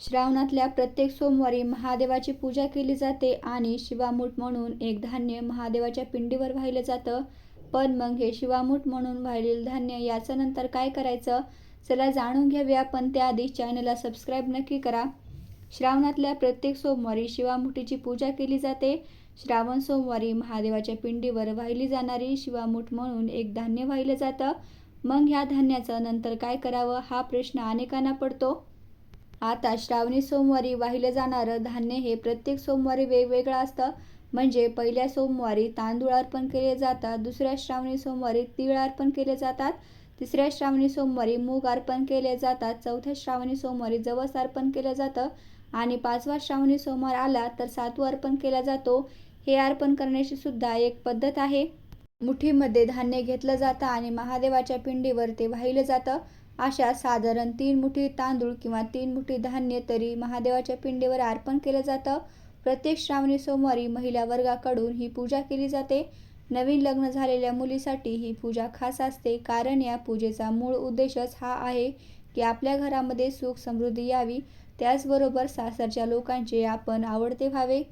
श्रावणातल्या प्रत्येक सोमवारी महादेवाची पूजा केली जाते आणि शिवामूठ म्हणून एक धान्य महादेवाच्या पिंडीवर वाहिलं जातं. पण मग हे शिवामूठ म्हणून वाहिलेलं धान्य याचं नंतर काय करायचं? चला जाणून घ्याव्या पण त्याआधी चॅनलला सबस्क्राईब नक्की करा. श्रावणातल्या प्रत्येक सोमवारी शिवामुठीची पूजा केली जाते. श्रावण सोमवारी महादेवाच्या पिंडीवर वाहिली जाणारी शिवामूठ म्हणून एक धान्य वाहिलं जातं. मग ह्या धान्याचं नंतर काय करावं? हा प्रश्न अनेकांना पडतो. आता श्रावणी सोमवारी वाहिलं जाणारं धान्य हे प्रत्येक सोमवारी वेगवेगळं असतं. म्हणजे पहिल्या सोमवारी तांदूळ अर्पण केले जातात दुसऱ्या श्रावणी सोमवारी तीळ अर्पण केले जातात तिसऱ्या श्रावणी सोमवारी मूग अर्पण केले जातात चौथ्या श्रावणी सोमवारी जवस अर्पण केलं जातं आणि पाचवा श्रावणी सोमवार आला तर सातवं अर्पण केला जातो. हे अर्पण करण्याची सुद्धा एक पद्धत आहे. मुठीमध्ये धान्य घेतलं जातं आणि महादेवाच्या पिंडीवर ते वाहिलं जातं. अशा साधारण तीन मुठी तांदूळ किंवा तीन मुठी धान्य तरी महादेवाच्या पिंडीवर अर्पण केलं जातं. प्रत्येक श्रावणी सोमवारी महिला वर्गाकडून ही पूजा केली जाते. नवीन लग्न झालेल्या मुलीसाठी ही पूजा खास असते कारण या पूजेचा मूळ उद्देशच हा आहे की आपल्या घरामध्ये सुख समृद्धी यावी. त्याचबरोबर सासरच्या लोकांचे आपण आवडते व्हावे.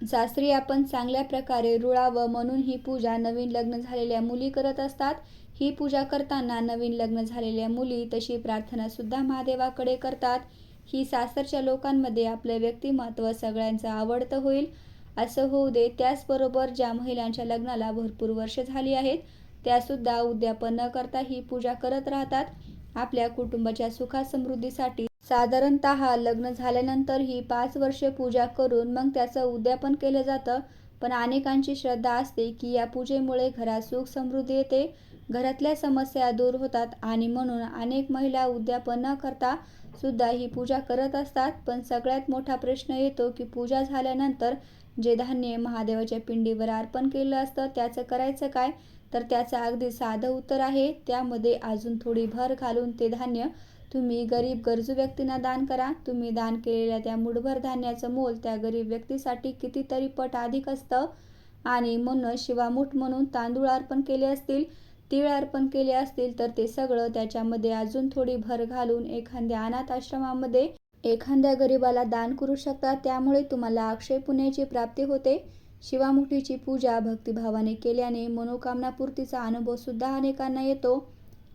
सासरी आपण चांगल्या प्रकारे रुळावं म्हणून ही पूजा नवीन लग्न झालेल्या मुली करत असतात. ही पूजा करताना नवीन लग्न झालेल्या मुली तशी प्रार्थना सुद्धा महादेवाकडे करतात. ही सासरच्या लोकांमध्ये आपलं व्यक्तिमत्व सगळ्यांचं आवडतं होईल. असं होऊ दे त्याचबरोबर ज्या महिलांच्या लग्नाला भरपूर वर्ष झाली आहेत त्यासुद्धा उद्यापन न करता ही पूजा करत राहतात. आपल्या कुटुंबाच्या सुखासमृद्धीसाठी साधारणतः लग्न झाल्यानंतर ही पाच वर्षे पूजा करून मग त्याचं उद्यापन केलं जातं. पण अनेकांची श्रद्धा असते की या पूजेमुळे घरात सुख समृद्धी येते घरातल्या समस्या दूर होतात आणि म्हणून अनेक महिला उद्यापन न करता सुद्धा ही पूजा करत असतात. पण सगळ्यात मोठा प्रश्न येतो की पूजा झाल्यानंतर जे धान्य महादेवाच्या पिंडीवर अर्पण केलं असतं त्याचं करायचं काय? तर त्याचं अगदी साधं उत्तर आहे. त्यामध्ये अजून थोडी भर घालून ते धान्य तुम्ही गरीब गरजू व्यक्तींना दान करा. तुम्ही दान केलेल्या त्या मुठभर धान्याचं मोल त्या गरीब व्यक्तीसाठी कितीतरी पट अधिक असतं. आणि म्हणून शिवामुठ म्हणून तांदूळ अर्पण केले असतील तीळ अर्पण केले असतील तर ते सगळं त्याच्यामध्ये अजून थोडी भर घालून एखाद्या अनाथ आश्रमामध्ये एखाद्या गरीबाला दान करू शकता. त्यामुळे तुम्हाला अक्षय पुण्याची प्राप्ती होते. शिवामुठीची पूजा भक्तिभावाने केल्याने मनोकामनापूर्तीचा अनुभवसुद्धा अनुभव सुद्धा अनेकांना येतो.